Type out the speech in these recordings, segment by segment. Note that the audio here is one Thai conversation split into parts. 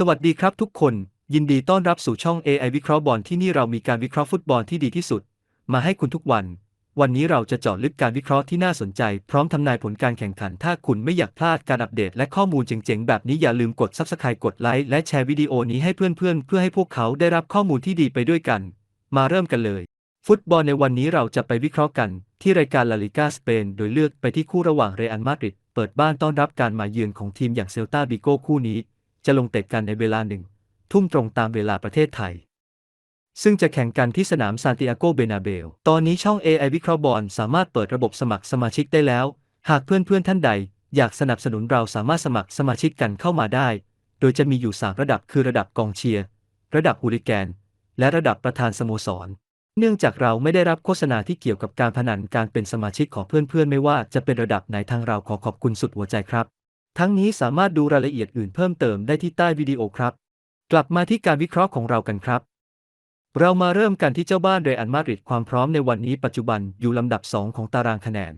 สวัสดีครับทุกคน ยินดีต้อนรับสู่ช่อง AI วิเคราะห์บอลที่นี่เรามีการวิเคราะห์ฟุตบอลที่ดีที่สุด มาให้คุณทุกวัน วันนี้เราจะเจาะลึกการวิเคราะห์ที่น่าสนใจ พร้อมทำนายผลการแข่งขัน ถ้าคุณไม่อยากพลาดการอัปเดตและข้อมูลเจ๋งๆ แบบนี้อย่าลืมกด Subscribe กดไลค์และแชร์วิดีโอนี้ให้เพื่อนๆ เพื่อให้พวกเขาได้รับข้อมูลที่ดีไปด้วยกัน มาเริ่มกันเลย ฟุตบอลในวันนี้เราจะไปวิเคราะห์กัน ที่รายการลาลิกาสเปนโดยเลือกไปที่คู่ระหว่างเรอัลมาดริดเปิดบ้านต้อนรับการมาเยือนของทีมอย่างเซลตาบิโกคู่นี้ จะลงเตะกันในเวลาหนึ่งทุ่มตรงตามเวลาประเทศไทย ซึ่งจะแข่งกันที่สนามซานติอาโกเบนาเบล ตอนนี้ช่อง AI วิเคราะห์บอลสามารถเปิดระบบสมัครสมาชิกได้แล้ว หากเพื่อนๆท่านใด อยากสนับสนุนเราสามารถสมัครสมาชิกกันเข้ามาได้ โดยจะมีอยู่ 3 ระดับคือระดับกองเชียร์ ระดับฮูลิแกน และระดับประธานสโมสร เนื่องจากเราไม่ได้รับโฆษณาที่เกี่ยวกับการพนันการเป็นสมาชิกของเพื่อนๆ ไม่ว่าจะเป็นระดับไหนทางเราขอขอบคุณสุดหัวใจครับ ทั้งนี้สามารถดูรายละเอียดอื่นเพิ่มเติมได้ที่ใต้วิดีโอครับ กลับมาที่การวิเคราะห์ของเรากันครับ เรามาเริ่มกันที่เจ้าบ้านเรอัลมาดริดความพร้อมในวันนี้ปัจจุบันอยู่ลำดับ 2 ของตารางคะแนน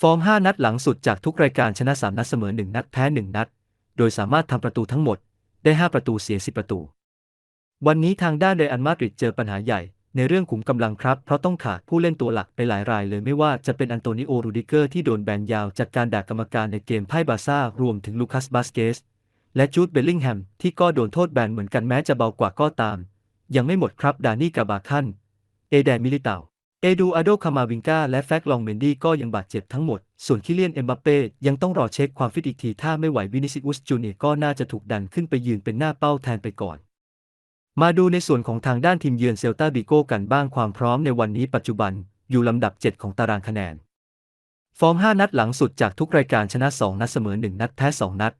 ฟอร์ม 5 นัดหลังสุดจากทุกรายการชนะ 3 นัดเสมอ 1 นัดแพ้ 1 นัด โดยสามารถทำประตูทั้งหมดได้ 5 ประตูเสีย 10 ประตู วันนี้ทางด้านเรอัลมาดริดเจอปัญหาใหญ่ ในเรื่องขุมกำลังครับ เพราะต้องขาดผู้เล่นตัวหลักไปหลายรายเลยไม่ว่าจะเป็นอันโตนิโอรูดิเกอร์ที่โดนแบนยาวจากการด่ากรรมการในเกมไพ่บาซ่ารวมถึงลูคัสบาสเกสและจูดเบลลิงแฮมที่ก็โดนโทษแบนเหมือนกันแม้จะเบากว่าก็ตาม ยังไม่หมดครับดานี่กาบาคันเอแดมิลิเตาเอดูอาโดคามาวิงกาและแฟกลองเมนดี้ก็ยังบาดเจ็บทั้งหมด ส่วนคิเลียนเอ็มบัปเป้ยังต้องรอเช็คความฟิตอีกทีถ้าไม่ไหววินิซิอุสจูเนียก็น่าจะถูกดันขึ้นไปยืนเป็นหน้าเป้าแทนไปก่อน มาดูในส่วนของทางด้านทีมเยือนเซลตาบิโกกันบ้างความพร้อมในวันนี้ปัจจุบันอยู่ลำดับ 7 ของตารางคะแนน ฟอร์ม 5 นัดหลังสุดจากทุกรายการชนะ 2 นัดเสมอ 1 นัดแพ้ 2 นัด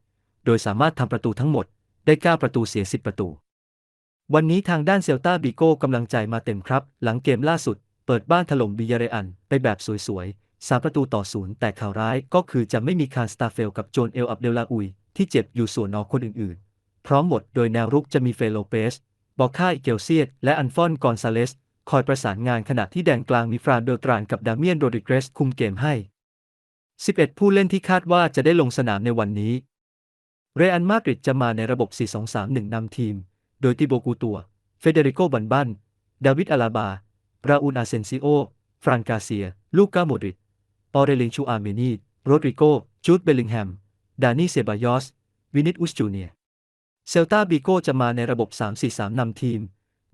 โดยสามารถทำประตูทั้งหมดได้ 9 ประตูเสีย 10 ประตู วันนี้ทางด้านเซลตาบิโกกำลังใจมาเต็มครับ หลังเกมล่าสุด เปิดบ้านถล่มบิยาเรอันไปแบบสวยๆ3ประตูต่อศูนย์แต่ข่าวร้ายก็คือจะไม่มีคาร์สตาเฟลกับโจนเอลอับเดลลาอุยที่เจ็บอยู่ส่วนนอกคนอื่นๆ พร้อมหมดโดยแนวรุกจะมีเฟโลเปส บอกค่าอิเกลเซียตและอันฟอนกอนซาเลส คอยประสานงานขณะที่แดนกลางมีฟรานเบลตรานกับดาเมียนโรดริเกสคุมเกมให้ 11 ผู้เล่นที่คาดว่าจะได้ลงสนามในวันนี้ เรอัลมาดริดจะมาในระบบ 4-2-3-1 นำทีม โดยติโบกูตัว เฟเดริโกบันบัน ดาวิดอาลาบา ราอูนอาเซนซิโอ ฟรานกาเซีย ลูก้าโมดริดออเรลิงชูอาร์เมนี โรดริโก จูดเบลลิงแฮม ดานี่เซบายอส วินิตอุสจูเนีย เซลตาบิโกจะมาในระบบ 3-4-3 นำทีม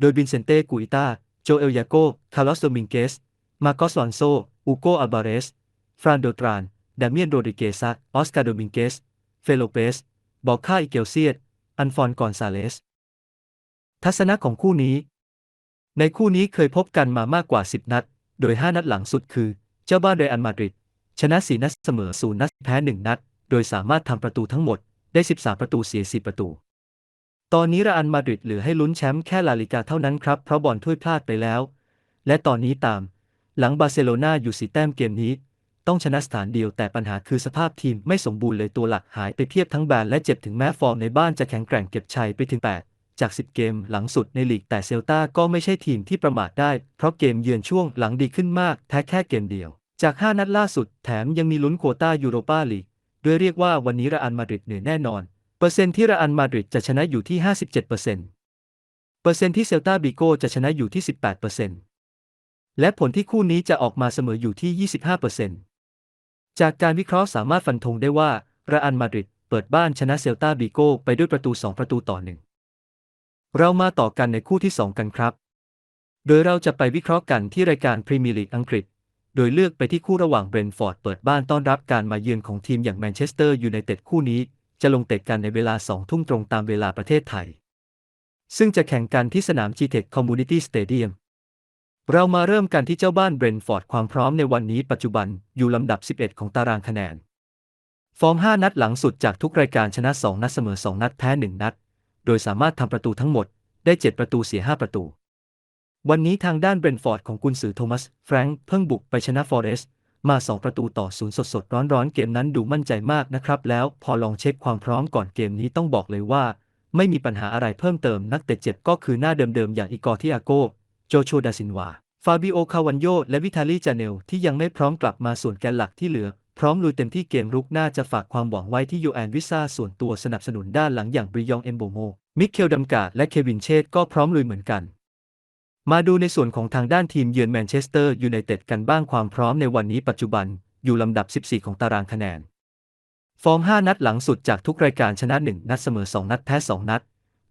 โดยบินเซนเต้กุอิตาโจเอลยาโก คาร์ลอสโดมิงเกส มาโกสลอนโซ อูโกอัลบาเรส ฟรานโดตราน ดาเมียนโรดิเกซาออสการ์โดมิงเกส เฟโลเปส บอกค่าอิเกลเซียตอันฟอนกอนซาเลส ทัศนะของคู่นี้ ในคู่นี้เคยพบกันมามากกว่า 10 นัด โดย 5 นัดหลังสุดคือ เจ้าบ้านเรอัลมาดริด ชนะ 4 นัดเสมอ 0 นัด แพ้ 1 นัด โดยสามารถทำประตูทั้งหมด ได้ 13 ประตู เสีย10ประตู ตอนนี้เรอัลมาดริดเหลือให้ลุ้นแชมป์แค่ลาลิกาเท่านั้นครับ เพราะบอลถ้วยพลาดไปแล้ว และตอนนี้ตาม หลังบาร์เซโลนาอยู่สีแต้มเกมนี้ ต้องชนะสถานเดียวแต่ปัญหาคือสภาพทีมไม่สมบูรณ์เลยตัวหลักหายไปเทียบทั้งแบนและเจ็บถึงแม้ฟอร์มในบ้านจะแข็งแกร่งเก็บชัยไปถึง 8 จาก 10 เกมหลังสุดในลีกแต่เซลตาก็ไม่ใช่ทีมที่ประมาทได้ เพราะเกมเยือนช่วงหลังดีขึ้นมากแท้แค่เกมเดียว จาก 5 นัดล่าสุด แถมยังมีลุ้นโควต้ายูโรปาลีกด้วยเรียกว่าวันนี้เรอัลมาดริดเหนื่อยแน่นอน เปอร์เซ็นต์ที่เรอัลมาดริดจะชนะอยู่ที่ 57%เปอร์เซ็นต์เปอร์เซ็นต์ที่เซลตาบิโกจะชนะอยู่ที่ 18%เปอร์เซ็นต์และผลที่คู่นี้จะออกมาเสมออยู่ที่ 25%จากการวิเคราะห์สามารถฟันธงได้ว่าเรอัลมาดริดเปิดบ้านชนะเซลตาบิโกไปด้วยประตู 2 ประตูต่อหนึ่งเรามาต่อกันในคู่ที่ 2 กันครับ โดยเราจะไปวิเคราะห์กันที่รายการพรีเมียร์ลีกอังกฤษ โดยเลือกไปที่คู่ระหว่างเบรนฟอร์ดเปิดบ้านต้อนรับการมาเยือนของทีมอย่างแมนเชสเตอร์ยูไนเต็ดคู่นี้ จะลงเตะกันในเวลา 2 ทุ่มตรงตามเวลาประเทศไทย ซึ่งจะแข่งกันที่สนาม G-Tech Community Stadium เรามาเริ่มกันที่เจ้าบ้านเบรนฟอร์ดความพร้อมในวันนี้ปัจจุบันอยู่ลำดับ 11 ของตารางคะแนน ฟอร์ม 5 นัดหลังสุดจากทุกรายการชนะ 2 นัดเสมอ 2 นัดแพ้ 1 นัด โดยสามารถทำประตูทั้งหมดได้ 7 ประตูเสีย 5 ประตู วันนี้ทางด้านเบรนฟอร์ดของกุนซือโทมัส แฟรงค์เพิ่งบุกไปชนะฟอเรสต์ มา 2 ประตูต่อศูนย์สดๆ ร้อนๆ เกมนั้นดูมั่นใจมากนะครับ แล้วพอลองเช็คความพร้อมก่อนเกมนี้ต้องบอกเลยว่า ไม่มีปัญหาอะไรเพิ่มเติมนักเตะเจ็บก็คือหน้าเดิมๆ อย่างอีกอร์ทิอาโก โจโชดาซินวา ฟาบิโอ คาวันโย และวิทาลีจาเนล ที่ยังไม่พร้อมกลับมาส่วนแกนหลักที่เหลือ พร้อมลุยเต็มที่เกมรุกน่าจะฝากความหวังไว้ที่โยแอนวิซาส่วนตัวสนับสนุนด้านหลังอย่างบริยองเอมโบโม มิเคลดัมกาและเควินเชตก็พร้อมลุยเหมือนกัน มาดูในส่วนของทางด้านทีมเยือนแมนเชสเตอร์ยูไนเต็ดกันบ้างความพร้อมในวันนี้ปัจจุบันอยู่ลำดับ 14 ของตารางคะแนน ฟอร์ม 5 นัดหลังสุดจากทุกรายการชนะ 1 นัดเสมอ 2 นัดแพ้ 2 นัด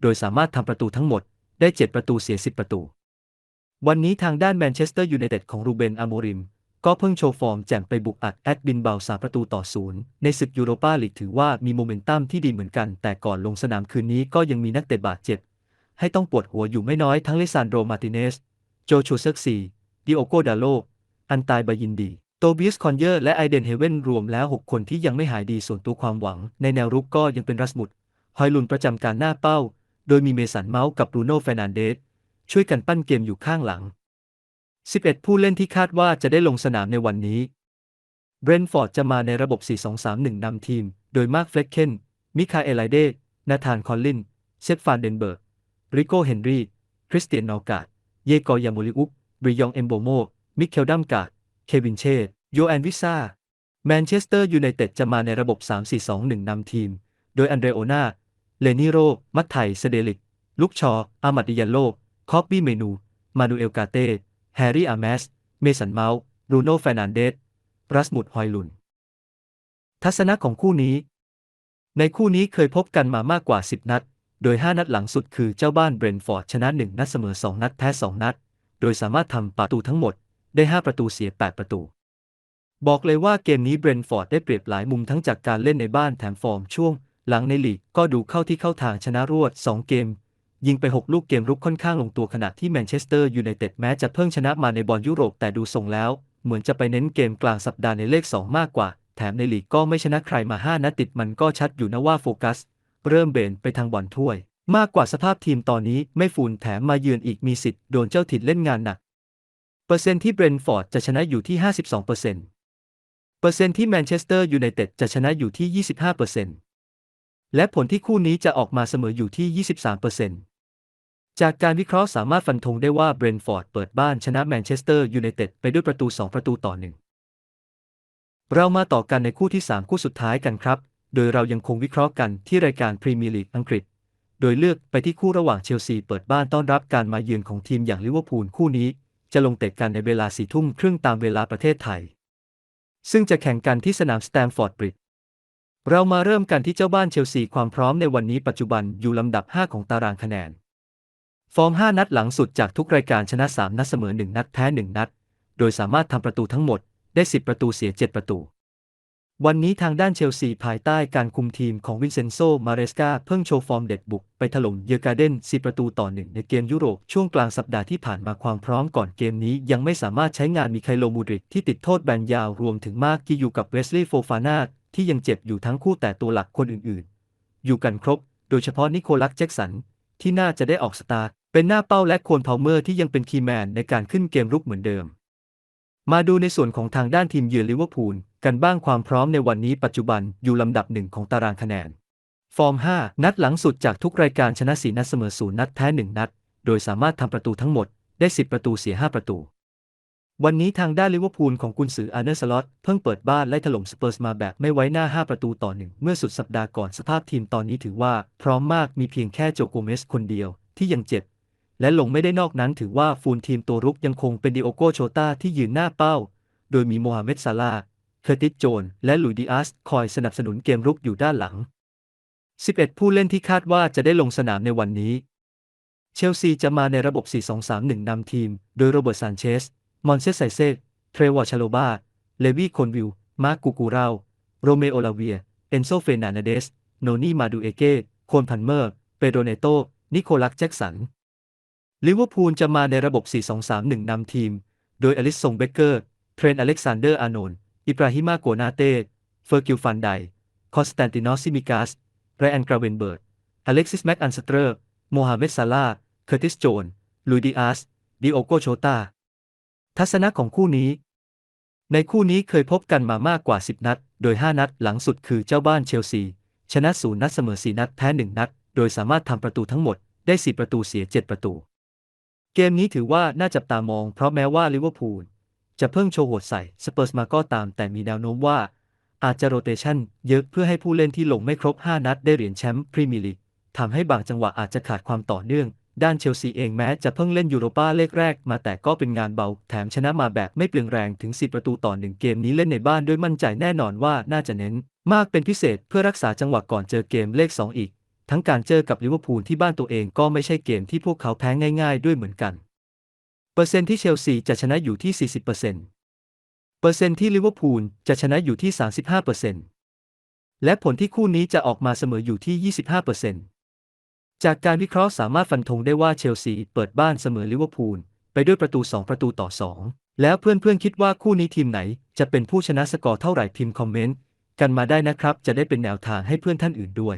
โดยสามารถทำประตูทั้งหมดได้ 7 ประตูเสีย 10 ประตู วันนี้ทางด้านแมนเชสเตอร์ยูไนเต็ดของรูเบนอาโมริม ก็เพิ่งโชว์ฟอร์มแจ่มไปบุกอัดแอดบินเบาสาประตูต่อศูนย์ในศึกยูโรปาลีกถือว่ามีโมเมนตัมที่ดีเหมือนกัน แต่ก่อนลงสนามคืนนี้ก็ยังมีนักเตะบาดเจ็บ ให้ต้องปวดหัวอยู่ไม่น้อยทั้งเลซานโดมาติเนส โจชูเซกซี ดิโอโกดาโล อันตายบายินดี โตบียสคอนเยอร์และไอเดนเฮเวนรวมแล้ว 6 คนที่ยังไม่หายดีส่วนตัวความหวัง ในแนวรุกก็ยังเป็นรัสมุดฮอยลุนประจำการหน้าเป้า โดยมีเมสันเมาส์กับบรูโน่เฟนันเดสช่วยกันปั้นเกมอยู่ข้างหลัง 11 ผู้เล่นที่คาดว่าจะได้ลงสนามในวันนี้ เบรนฟอร์ดจะมาในระบบ 4-2-3-1 นำทีม โดยมาร์คเฟล็กเคน มิคาเอลไลเด นาธาน คอลลิน เซฟฟานเดนเบิร์ก ริโกเฮนรีคริสเตียนนอกาด เยกอยามูลิอุปบริยองเอมโบโม มิเคลดัมกาด เควินเชตโยแอนวิซ่า แมนเชสเตอร์ยูไนเต็ดจะมาในระบบ 3-4-2-1 นำทีม โดยอันเดรโอนา เลนิโร มัตไทเซเดลิก ลุกชอ อามัดดิยันโล คอปปี้เมนู มานูเอลกาเต้ แฮร์รี่อาร์เมส เมสันเมาส์รูโน่เฟนันเดสรัสมุดฮอยลุน ทัศนะของคู่นี้ ในคู่นี้เคยพบกันมามากกว่า 10 นัด โดย 5 นัดหลังสุดคือเจ้าบ้านเบรนฟอร์ดชนะ 1 นัดเสมอ 2 นัดแพ้ 2 นัด โดยสามารถทำประตูทั้งหมดได้ 5 ประตูเสีย 8 ประตู บอกเลยว่าเกมนี้เบรนฟอร์ดได้เปรียบหลายมุมทั้งจากการเล่นในบ้านแถมฟอร์มช่วง หลังในลีกก็ดูเข้าที่เข้าทางชนะรวด 2 เกม ยิงไป 6 ลูกเกมรุกค่อนข้างลงตัวขณะที่แมนเชสเตอร์ยูไนเต็ดแม้จะเพิ่งชนะมาในบอลยุโรปแต่ดูทรงแล้ว เหมือนจะไปเน้นเกมกลางสัปดาห์ในเลข 2 มากกว่า แถมในลีกก็ไม่ชนะใครมา 5นัดติดมันก็ชัดอยู่นะว่าโฟกัส เริ่มเบนไปทางบอลถ้วย มากกว่าสภาพทีมตอนนี้ไม่ฟูนแถมมาเยือนอีกมีสิทธิ์โดนเจ้าถิ่นเล่นงานหนัก เปอร์เซ็นต์ที่เบรนฟอร์ดจะชนะอยู่ที่ 52%เปอร์เซ็นต์เปอร์เซ็นต์ที่แมนเชสเตอร์ยูไนเต็ดจะชนะอยู่ที่ 25%เปอร์เซ็นต์และผลที่คู่นี้จะออกมาเสมออยู่ที่ 23%เปอร์เซ็นต์จากการวิเคราะห์สามารถฟันธงได้ว่าเบรนฟอร์ดเปิดบ้านชนะแมนเชสเตอร์ยูไนเต็ดไปด้วยประตู 2 ประตูต่อหนึ่งเรามาต่อกันในคู่ที่ 3 คู่สุดท้ายกันครับ โดยเรายังคงวิเคราะห์กันที่รายการพรีเมียร์ลีกอังกฤษ โดยเลือกไปที่คู่ระหว่างเชลซีเปิดบ้านต้อนรับการมาเยือนของทีมอย่างลิเวอร์พูลคู่นี้ จะลงเตะกันในเวลาสี่ทุ่มครึ่งตามเวลาประเทศไทย ซึ่งจะแข่งกันที่สนามสแตมฟอร์ดบริดจ์เรามาเริ่มกันที่เจ้าบ้านเชลซีความพร้อมในวันนี้ปัจจุบันอยู่ลำดับ 5 ของตารางคะแนน ฟอร์ม 5 นัดหลังสุดจากทุกรายการชนะ 3 นัดเสมอ 1 นัดแพ้ 1 นัด โดยสามารถทำประตูทั้งหมดได้ 10 ประตูเสีย 7 ประตู วันนี้ทางด้านเชลซีภายใต้การคุมทีมของวินเซนโซ มาเรสกาเพิ่งโชว์ฟอร์มเด็ดบุก ไปถล่มเยอร์การ์เดน10ประตูต่อหนึ่งในเกมยุโรป ช่วงกลางสัปดาห์ที่ผ่านมาความพร้อมก่อนเกมนี้ยังไม่สามารถใช้งานมีไคโลมูดริกที่ติดโทษแบนยาวรวมถึงมากกีอยู่กับเวสลีย์โฟฟานาที่ยังเจ็บอยู่ทั้งคู่แต่ตัวหลักคนอื่นๆ อยู่กันครบ โดยเฉพาะนิโคลัสแจ็กสันที่น่าจะได้ออกสตาร์เป็นหน้าเป้าและโคนพาวเมอร์ที่ยังเป็นคีย์แมนในการขึ้นเกมรุกเหมือนเดิม มาดูในส่วนของทางด้านทีมเยือนลิเวอร์พูลกันบ้างความพร้อมในวันนี้ปัจจุบันอยู่ลำดับหนึ่งของตารางคะแนน ฟอร์ม 5 นัดหลังสุดจากทุกรายการชนะสีนัดเสมอศูนย์นัดแพ้ 1 นัด โดยสามารถทำประตูทั้งหมดได้ 10 ประตูเสีย 5 ประตู วันนี้ทางด้านลิเวอร์พูลของกุนซืออาร์เนอร์สล็อตเพิ่งเปิดบ้านไล่ถล่มสเปอร์สมาแบบไม่ไว้หน้า 5 ประตูต่อหนึ่งเมื่อสุดสัปดาห์ก่อนสภาพทีมตอนนี้ถือว่า พร้อมมากมีเพียงแค่โจโกเมสคนเดียวที่ยังเจ็บ และลงไม่ได้นอกนั้นถือว่าฟูลทีมตัวรุกยังคงเป็นดิโอโกโชตาที่ยืนหน้าเป้า โดยมีโมฮัมเหม็ดซาลาเคอร์ติสโจน และหลุยดิอาสคอยสนับสนุนเกมรุกอยู่ด้านหลัง 11 ผู้เล่นที่คาดว่าจะได้ลงสนามในวันนี้ เชลซีจะมาในระบบ 4-2-3-1 นำทีม โดยโรเบิร์ตซานเชส มอนเซสไซเซตเทรวอร์ชาโลบา เลวีคอนวิล มาร์กกูกูราโรเมโอลาเวีย เอนโซเฟนานาเดส โนนี่มาดูเอเก้โคนพันเมอร์ เปโดเนโต นิโคลัสแจ็กสัน ลิเวอร์พูลจะมาในระบบ 4-2-3-1 นำทีม โดยอลิสซงเบเกอร์ เทรนอเล็กซานเดอร์ อาโนนอิบราฮิมาโกนาเต้ เฟอร์กิลฟันได คอสแตนตินอสซิมิกัสไรอันกราเวนเบิร์ดอเล็กซิสแม็กอันสเตอร์ โมฮัมเหม็ดซาลา เคอร์ติส โจน ลุยดิอาส ดิโอโกโชตา ทัศนะของคู่นี้ ในคู่นี้เคยพบกันมามากกว่า 10 นัด โดย 5 นัดหลังสุดคือเจ้าบ้านเชลซี ชนะศูนย์นัดเสมอ 4 นัด แพ้ 1 นัด โดยสามารถทำประตูทั้งหมดได้ 4 ประตูเสีย 7 ประตู เกมนี้ถือว่าน่าจับตามองเพราะแม้ว่าลิเวอร์พูลจะเพิ่งโชว์โหดใส่สเปอร์สมาก็ตาม แต่มีแนวโน้มว่า อาจจะโรเตชันเยอะเพื่อให้ผู้เล่นที่ลงไม่ครบ 5 นัดได้เหรียญแชมป์พรีเมียร์ลีกทำให้บางจังหวะอาจจะขาดความต่อเนื่อง ด้านเชลซีเองแม้จะเพิ่งเล่นยูโรปาเลกแรกมาแต่ก็เป็นงานเบา แถมชนะมาแบบไม่เปลืองแรงถึง 10 ประตูต่อหนึ่งเกมนี้เล่นในบ้านด้วยมั่นใจแน่นอนว่าน่าจะเน้น มากเป็นพิเศษเพื่อรักษาจังหวะก่อนเจอเกมเลข 2 อีก ทั้งการเจอกับลิเวอร์พูลที่บ้านตัวเองก็ไม่ใช่เกมที่พวกเขาแพ้ง่ายๆ ด้วยเหมือนกัน เปอร์เซ็นต์ที่เชลซีจะชนะอยู่ที่ 40%เปอร์เซ็นต์เปอร์เซ็นต์ที่ลิเวอร์พูลจะชนะอยู่ที่ 35%เปอร์เซ็นต์และผลที่คู่นี้จะออกมาเสมออยู่ที่ 25%เปอร์เซ็นต์จากการวิเคราะห์สามารถฟันธงได้ว่าเชลซีเปิดบ้านเสมอลิเวอร์พูลไปด้วยประตู 2 ประตูต่อ 2 แล้วเพื่อนๆคิดว่าคู่นี้ทีมไหน จะเป็นผู้ชนะสกอร์เท่าไหร่พิมพ์คอมเมนต์กันมาได้นะครับ จะได้เป็นแนวทางให้เพื่อนท่านอื่นด้วย